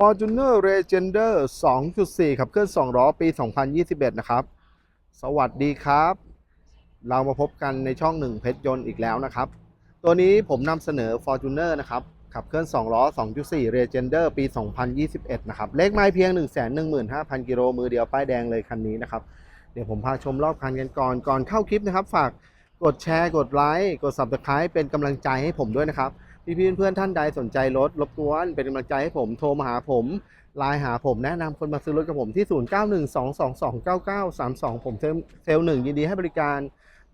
Fortuner Legender 2.4 ขับเคลื่อน2ล้อปี 2021 นะครับ สวัสดีครับ เรามาพบกันในช่องหนึ่งเพชรยนต์อีกแล้วนะครับ ตัวนี้ผมนำเสนอ Fortuner นะครับ ขับเคลื่อน 2 ล้อ 2.4 Legender ปี 2021 นะครับ เลขไม้เพียง 115,000 กิโลมือเดียวป้ายแดงเลยคันนี้นะครับ เดี๋ยวผมพาชมรอบคันกันก่อน ก่อนเข้าคลิปนะครับ ฝากกดแชร์ กดไลค์ กด Subscribe เป็นกำลังใจให้ผมด้วยนะครับ พี่ๆเพื่อนท่านใดสนใจรถรบกวนเป็นกำลังใจให้ผมโทรมาหาผมไลน์หาผมแนะนำคนมาซื้อรถกับผมที่ 0912229932 ผมเซลล์หนึ่งยินดีให้บริการ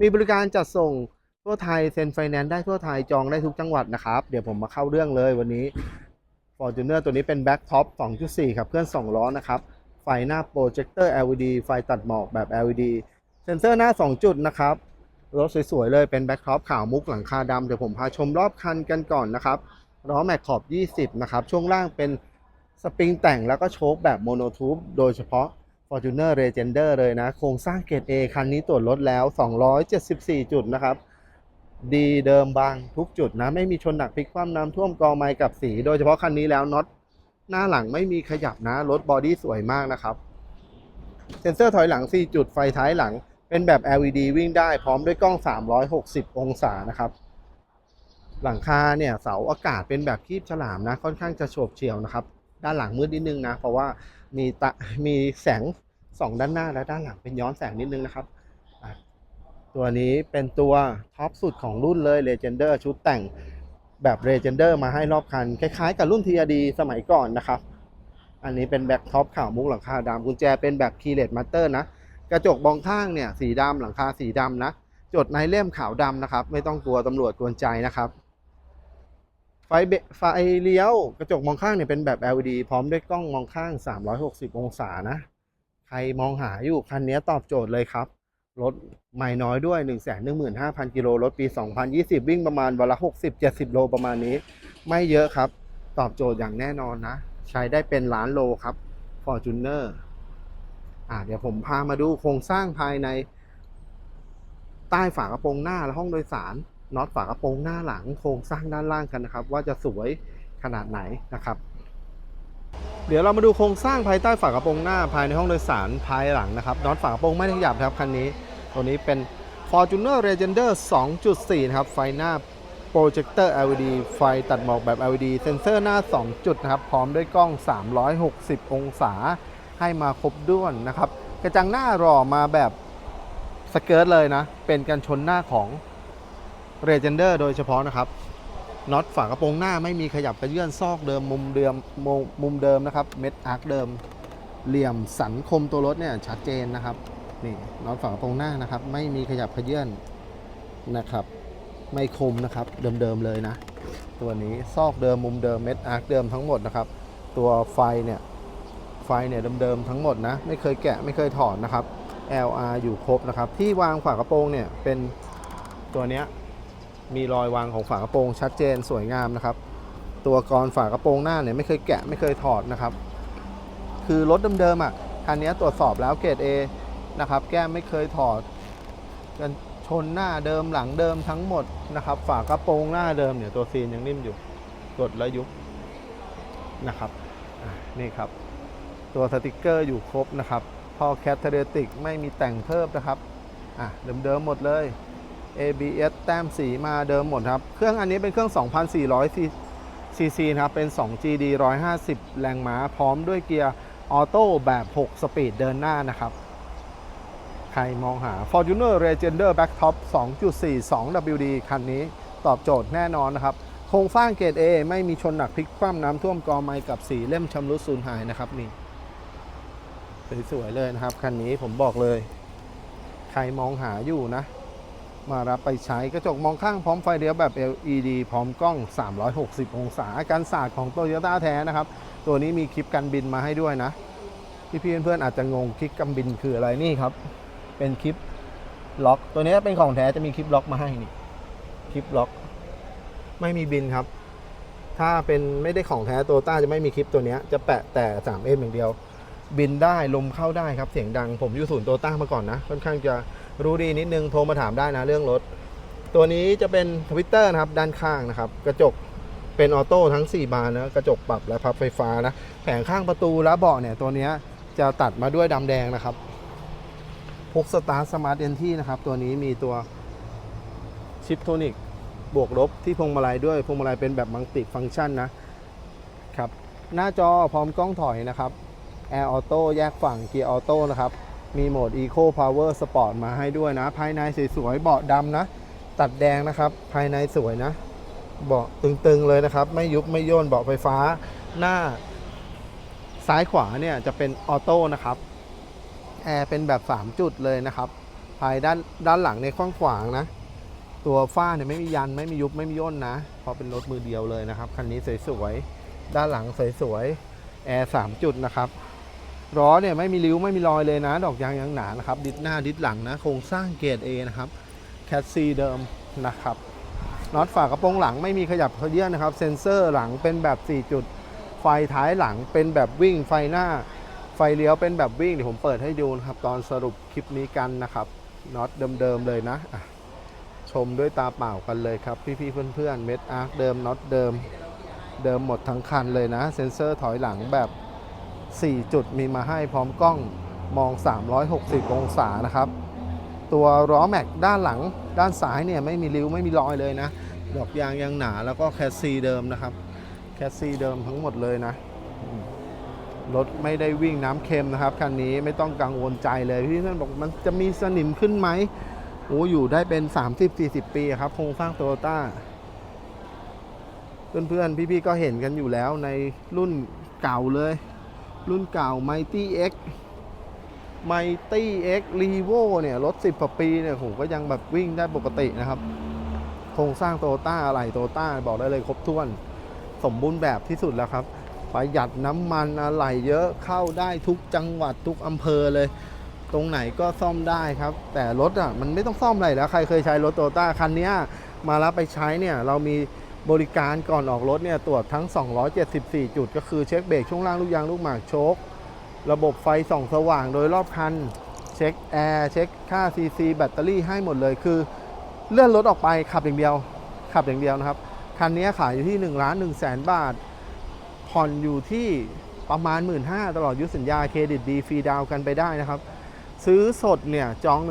มีบริการจัดส่งทั่วไทยเซ็นไฟแนนซ์ได้ทั่วไทยจองได้ทุกจังหวัดนะครับ เดี๋ยวผมมาเข้าเรื่องเลยวันนี้ Fortuner ตัวนี้เป็น Back Top 2.4 ครับเคลื่อน 2 ล้อนะครับ ไฟหน้าโปรเจคเตอร์ LED ไฟตัดหมอกแบบ LED เซ็นเซอร์หน้า 2 จุดนะครับ รถสวยๆเลยเป็นแบ็คท็อปขาวมุกหลังคาดำเดี๋ยวผมพาชมรอบคันกันก่อนนะครับล้อแม็กขอบ 20 นะครับ ช่วงล่างเป็นสปริงแต่งแล้วก็โชคแบบโมโนทูบโดยเฉพาะ Fortuner Legender เลยนะ โครงสร้างเกรด A คันนี้ตรวจรถแล้ว 274 จุดนะครับ ดีเดิมบางทุกจุดนะ ไม่มีชนหนักพลิกคว่ำน้ำท่วมกอไม้กับสี โดยเฉพาะคันนี้แล้วน็อตหน้าหลังไม่มีขยับนะ รถบอดี้สวยมากนะครับ เซ็นเซอร์ถอยหลัง 4 จุดไฟท้ายหลัง เป็นแบบ LED วิ่งได้พร้อมด้วยกล้อง 360 องศานะครับ หลังคาเนี่ยเสาอากาศเป็นแบบคีบฉลามนะ ค่อนข้างจะโฉบเฉี่ยวนะครับ ด้านหลังมืดนิดนึงนะ เพราะว่ามีตะมีแสงสองด้านหน้าและด้านหลังเป็นย้อนแสงนิดนึงนะครับ ตัวนี้เป็นตัวท็อปสุดของรุ่นเลย Legender ชุดแต่งแบบ Legender มาให้รอบคัน คล้ายๆกับรุ่น TRD สมัยก่อนนะครับ อันนี้เป็นแบ็คท็อปขาวมุกหลังคาดำกุญแจเป็นแบบ Keyless Master นะ กระจกมองข้างเนี่ยสีดำหลังคาสีดำนะ จดในเล่มขาวดำนะครับ ไม่ต้องกลัวตำรวจกวนใจนะครับ ไฟเบไฟเลี้ยวกระจกมองข้างเนี่ยเป็นแบบ LED พร้อมด้วยกล้องมองข้าง 360 องศานะ ใครมองหาอยู่คันนี้ตอบโจทย์เลยครับรถไม่น้อยด้วย 115,000 กิโลรถปี 2020 วิ่งประมาณวันละ 60-70 โลประมาณนี้ ไม่เยอะครับ ตอบโจทย์อย่างแน่นอนนะ ใช้ได้เป็นล้านโลครับ Fortuner อ่าเดี๋ยวผมพามาดูโครงสร้างภายใน ใต้ฝากระโปรงหน้าและห้องโดยสารน็อตฝากระโปรงหน้าหลังโครงสร้างด้านล่างกันนะครับ ว่าจะสวยขนาดไหนนะครับ เดี๋ยวเรามาดูโครงสร้างภายใต้ฝากระโปรงหน้าภายในห้องโดยสารภายหลังนะครับน็อตฝากระโปรงไม่ได้ขยับครับคันนี้ ตัวนี้เป็น Fortuner Legender 2.4 นะครับ ไฟหน้าโปรเจคเตอร์ LED ไฟตัดหมอกแบบ LED เซ็นเซอร์หน้า 2 จุดนะครับ พร้อมด้วยกล้อง 360 องศา ให้มาครบด้วนนะครับ กระจังหน้าหล่อมาแบบสเกิร์ตเลยนะ เป็นกันชนหน้าของ r e g e n d e r โดยเฉพาะนะครับน็อตฝากระโปรงหน้าไม่มีขยับกระเยื่อนซอกเดิมมุมเดิมมุมมุมเดิมนะครับ เม็ดอาร์คเดิม เหลี่ยมสันคมตัวรถเนี่ยชัดเจนนะครับนี่น็อตฝากระโปรงหน้านะครับ ไม่มีขยับขยื่นนะครับ ไม่คมนะครับเดิมๆเลยนะ ตัวนี้ซอกเดิมมุมเดิมเม็ดอาร์คเดิมทั้งหมดนะครับ ตัวไฟเนี่ย ฟเนี่ยเดิมๆทั้งหมดนะไม่เคยแกะไม่เคยถอดนะครับ LR อยู่ครบนะครับ ที่วางฝากระโปรงเนี่ยเป็นตัวเนี้ยมีรอยวางของฝากระโปรงชัดเจนสวยงามนะครับ ตัวกรฝากระโปรงหน้าเนี่ยไม่เคยแกะไม่เคยถอดนะครับ คือรถเดิมๆอะคันนี้ตรวจสอบแล้วเกรด A นะครับ แก้มไม่เคยถอดกันชนหน้าเดิมหลังเดิมทั้งหมดนะครับ ฝากระโปรงหน้าเดิมเนี่ยตัวซีนยังนิ่มอยู่กดแล้วยุบนะครับนี่ครับ ตัวสติกเกอร์อยู่ครบนะครับพอแคทเทเรติกไม่มีแต่งเพิ่มนะครับอะเดิมๆหมดเลย ABS แต้มสีมาเดิมหมดครับ เครื่องอันนี้เป็นเครื่อง 2,400 ซีซีนะครับ เป็น 2GD 150 แรงม้า พร้อมด้วยเกียร์ออโต้แบบ 6 สปีดเดินหน้านะครับ ใครมองหา Fortuner Legender Backtop 2.4 2WD คันนี้ตอบโจทย์แน่นอนนะครับ โครงสร้างเกรด A ไม่มีชนหนักพลิกคว่ำน้ำท่วมกอไม้กับสีเล่มชำรุดสูญหายนะครับนี่ สวยๆเลยนะครับคันนี้ผมบอกเลย ใครมองหาอยู่นะ มารับไปใช้กระจกมองข้างพร้อมไฟเลี้ยวแบบ LED พร้อมกล้อง 360 องศาการสาดของโตโยต้าแท้นะครับ ตัวนี้มีคลิปกันบินมาให้ด้วยนะพี่ๆเพื่อนๆอาจจะงงคลิปกันบินคืออะไรนี่ครับ เป็นคลิปล็อก ตัวนี้เป็นของแท้จะมีคลิปล็อกมาให้นี่คลิปล็อก ไม่มีบินครับ ถ้าเป็นไม่ได้ของแท้โตต้าจะไม่มีคลิปตัวนี้จะแปะแต่ 3M อย่างเดียว บินได้ลมเข้าได้ครับเสียงดังผมอยู่ศูนย์โตต้ามาก่อนนะ ค่อนข้างจะรู้ดีนิดนึงโทรมาถามได้นะเรื่องรถ ตัวนี้จะเป็นทวิตเตอร์นะครับด้านข้างนะครับ กระจกเป็นออโต้ทั้ง 4 บานนะกระจกปรับและพับไฟฟ้านะแผงข้างประตูและเบาะเนี่ยตัวนี้จะตัดมาด้วยดำแดงนะครับพกสตาร์สมาร์ทเอนที่นะครับ ตัวนี้มีตัวชิปโทนิกบวกลบที่พวงมาลัยด้วยพวงมาลัยเป็นแบบมัลติฟังก์ชันนะครับ หน้าจอพร้อมกล้องถอยนะครับ Air Auto แยกฝั่งเกียร์ออโต้นะครับ มีโหมด Eco Power Sport มาให้ด้วยนะ ภายในสวยๆเบาะดำนะ ตัดแดงนะครับ ภายในสวยนะ เบาะตึงๆเลยนะครับ ไม่ยุบไม่ย่นเบาะไฟฟ้าหน้า ซ้ายขวาเนี่ยจะเป็นออโต้นะครับ แอร์เป็นแบบ 3 จุดเลยนะครับ ภายด้านด้านหลังในยกว้างขวางนะ ตัวฝ้าเนี่ยไม่มียันไม่มียุบไม่มีย่นนะ เพราะเป็นรถมือเดียวเลยนะครับ คันนี้สวยๆ ด้านหลังสวยๆ แอร์ 3 จุดนะครับ ล้อเนี่ยไม่มีริ้วไม่มีรอยเลยนะ ดอกยางยังหนานะครับ ดิสหน้าดิสหลังนะ โครงสร้างเกรด A นะครับแคสซีเดิมนะครับน็อตฝากระโปรงหลังไม่มีขยับเขยื่อนนะครับ เซ็นเซอร์หลังเป็นแบบ 4 จุด ไฟท้ายหลังเป็นแบบวิ่ง ไฟหน้า ไฟเลี้ยวเป็นแบบวิ่งเดี๋ยวผมเปิดให้ดูนะครับ ตอนสรุปคลิปนี้กันนะครับน็อตเดิมๆเลยนะอะชมด้วยตาเปล่ากันเลยครับ พี่ๆเพื่อนๆเม็ดอาร์คเดิมน็อตเดิม เดิมหมดทั้งคันเลยนะ เซ็นเซอร์ถอยหลังแบบ 4 จุดมีมาให้พร้อมกล้องมอง 360 องศานะครับ ตัวล้อแม็กด้านหลังด้านซ้ายเนี่ยไม่มีริ้วไม่มีรอยเลยนะ ดอกยางยังหนาแล้วก็แคสซีเดิมนะครับ แคสซีเดิมทั้งหมดเลยนะ รถไม่ได้วิ่งน้ำเค็มนะครับคันนี้ไม่ต้องกังวลใจเลยพี่เพื่อนบอกมันจะมีสนิมขึ้นไหมโอ้อยู่ได้เป็น 30-40 ปีครับโครงสร้างโตโยต้าเพื่อนๆ พี่ๆ ก็เห็นกันอยู่แล้วในรุ่นเก่าเลย รุ่นเก่า Mighty X Mighty X Revo เนี่ย รถ 10กว่าปีเนี่ยผมก็ยังแบบวิ่งได้ปกตินะครับ โครงสร้างโตต้าอะไรโตต้าบอกได้เลยครบถ้วน สมบูรณ์แบบที่สุดแล้วครับ ประหยัดน้ำมันอะไรเยอะเข้าได้ทุกจังหวัดทุกอำเภอเลย ตรงไหนก็ซ่อมได้ครับ แต่รถอะมันไม่ต้องซ่อมอะไรแล้ว ใครเคยใช้รถโตต้าคันนี้มารับไปใช้เนี่ยเรามี บริการก่อนออกรถเนี่ยตรวจทั้ง 274 จุด ก็คือเช็คเบรกช่วงล่างลูกยางลูกหมากโชค ระบบไฟส่องสว่างโดยรอบคัน เช็คแอร์เช็คค่า CC แบตเตอรี่ให้หมดเลยคือ เลื่อนรถออกไปขับอย่างเดียว ขับอย่างเดียวนะครับ คันนี้ขายอยู่ที่1ล้าน1แสนบาท ผ่อนอยู่ที่ประมาณ 1 5ื่นตลอดยุสัญญาเครดิตดีฟรีดาวน์กันไปได้นะครับ ซื้อสดเนี่ยจอง 1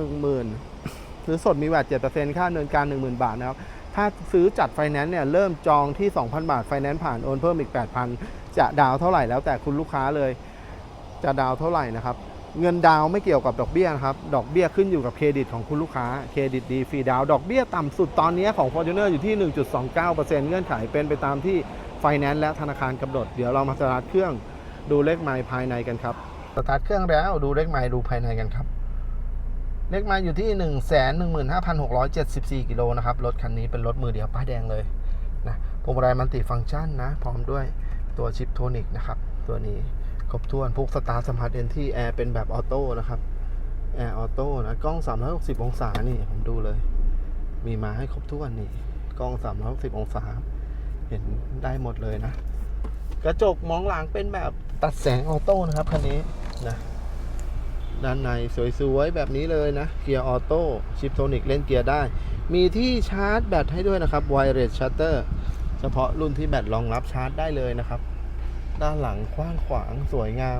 0,000 ซื้อสดมีแวด7%ค่าเนินการ 10,000 บาทนะครับ ถ้าซื้อจัดไฟแนนซ์เนี่ยเริ่มจองที่ 2,000 บาทไฟแนนซ์ผ่านโอนเพิ่มอีก 8,000 จะดาวเท่าไหร่แล้วแต่คุณลูกค้าเลย จะดาวเท่าไหร่นะครับ เงินดาวไม่เกี่ยวกับดอกเบี้ยนะครับ ดอกเบี้ยขึ้นอยู่กับเครดิตของคุณลูกค้า เครดิตดีฟรีดาวดอกเบี้ยต่ำสุดตอนนี้ของ Fortuner อยู่ที่ 1.29%เงื่อนไขเป็นไปตามที่ไฟแนนซ์และธนาคารกำหนด เดี๋ยวเรามาสตาร์ทเครื่องดูเลขไมล์ภายในกันครับ สตาร์ทเครื่องแล้วดูเลขไมล์ดูภายในกันครับ เลขไมล์อยู่ที่ 1 1 5 6 7 4 กิโลนะครับ รถคันนี้เป็นรถมือเดียวป้ายแดงเลยนะพวงมาลัยมันติฟังก์ชันนะ พร้อมด้วยตัวชิปโทนิกนะครับ ตัวนี้ครบถ้วนพวกสตาร์สัมผัสเอนที่แอร์เป็นแบบออโต้นะครับแอร์ออโต้นะกล้อง 360 องศานี่ผมดูเลย มีมาให้ครบถ้วนนี่กล้อง 360 องศา เห็นได้หมดเลยนะ กระจกมองหลังเป็นแบบตัดแสงออโต้นะครับคันนี้นะ ด้านในสวยๆ แบบนี้เลยนะ เกียร์ออโต้ชิปโทนิกเล่นเกียร์ได้ มีที่ชาร์จแบตให้ด้วยนะครับไวเรสชาร์เตอร์เฉพาะรุ่นที่แบตรองรับชาร์จได้เลยนะครับ ด้านหลังกว้างขวางสวยงาม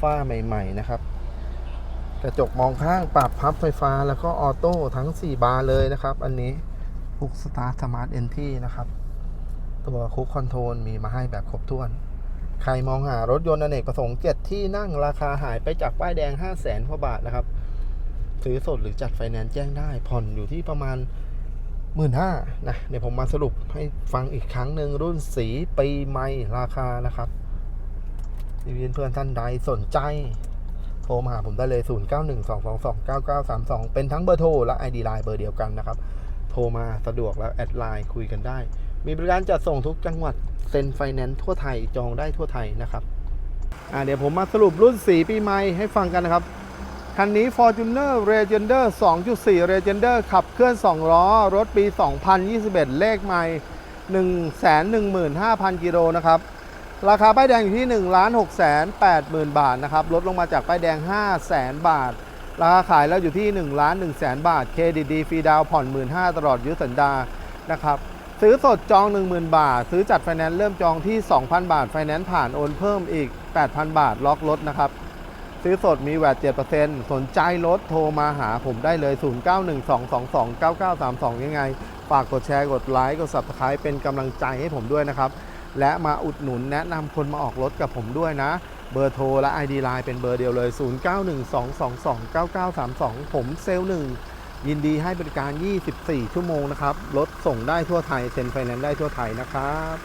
ฝ้าใหม่ ๆ นะครับ กระจกมองข้างปรับพับไฟฟ้าแล้วก็ออโต้ทั้ง 4 บานเลยนะครับ อันนี้คุกสตาร์ทสมาร์ทเอนทีนะครับ ตัวคุกคอนโทรลมีมาให้แบบครบถ้วน ใครมองหารถยนต์อเนกประสงค์7ที่นั่งราคาหายไปจากป้ายแดง 5 0 0แสนกว่าบาทนะครับ ซื้อสดหรือจัดไฟแนนซ์แจ้งได้ ผ่อนอยู่ที่ประมาณ1 5ื่นห้านะเดี๋ยวผมมาสรุปให้ฟังอีกครั้งหนึ่งรุ่นสีปีใหม่ราคานะครับพี่เพื่อนท่านใดสนใจโทรมาหาผมได้เลย 0912229932 เป็นทั้งเบอร์โทรและ ID Line เบอร์เดียวกันนะครับ โทรมาสะดวกแล้วแอดไลน์คุยกันได้ มีบริการจัดส่งทุกจังหวัด เซ็นไฟแนนซ์ทั่วไทยจองได้ทั่วไทยนะครับอ่าเดี๋ยวผมมาสรุปรุ่นสีปีใหม่ให้ฟังกันนะครับ คันนี้ Fortuner Legender 2.4 Legender ขับเคลื่อน 2 ล้อ รถปี 2021 เลขใหม่ 115,000 กิโลนะครับ ราคาป้ายแดงอยู่ที่ 1 6 8 0 0 0 0 บาทนะครับ ลดลงมาจากป้ายแดง 5 0 0 0 0 0 บาท ราคาขายแล้วอยู่ที่ 1 1 0 0 0 0 0 บาท เครดิตดีฟรีดาวผ่อน 15,000ตลอดอายุสัญญานะครับ ซื้อสดจอง 10,000 บาท ซื้อจัดไฟแนนซ์เริ่มจองที่ 2,000 บาท ไฟแนนซ์ผ่านโอนเพิ่มอีก 8,000 บาท ล็อกรถนะครับ ซื้อสดมีแวด7%สนใจรถโทรมาหาผมได้เลย 0912229932 ยังไง ฝากกดแชร์ กดไลค์ กด Subscribe เป็นกำลังใจให้ผมด้วยนะครับ และมาอุดหนุนแนะนำคนมาออกรถกับผมด้วยนะ เบอร์โทรและ ID Line เป็นเบอร์เดียวเลย 0912229932 ผมเซลล์หนึ่ง ยินดีให้บริการ 24 ชั่วโมงนะครับ รถส่งได้ทั่วไทย เซ็นไฟแนนซ์ได้ทั่วไทยนะครับ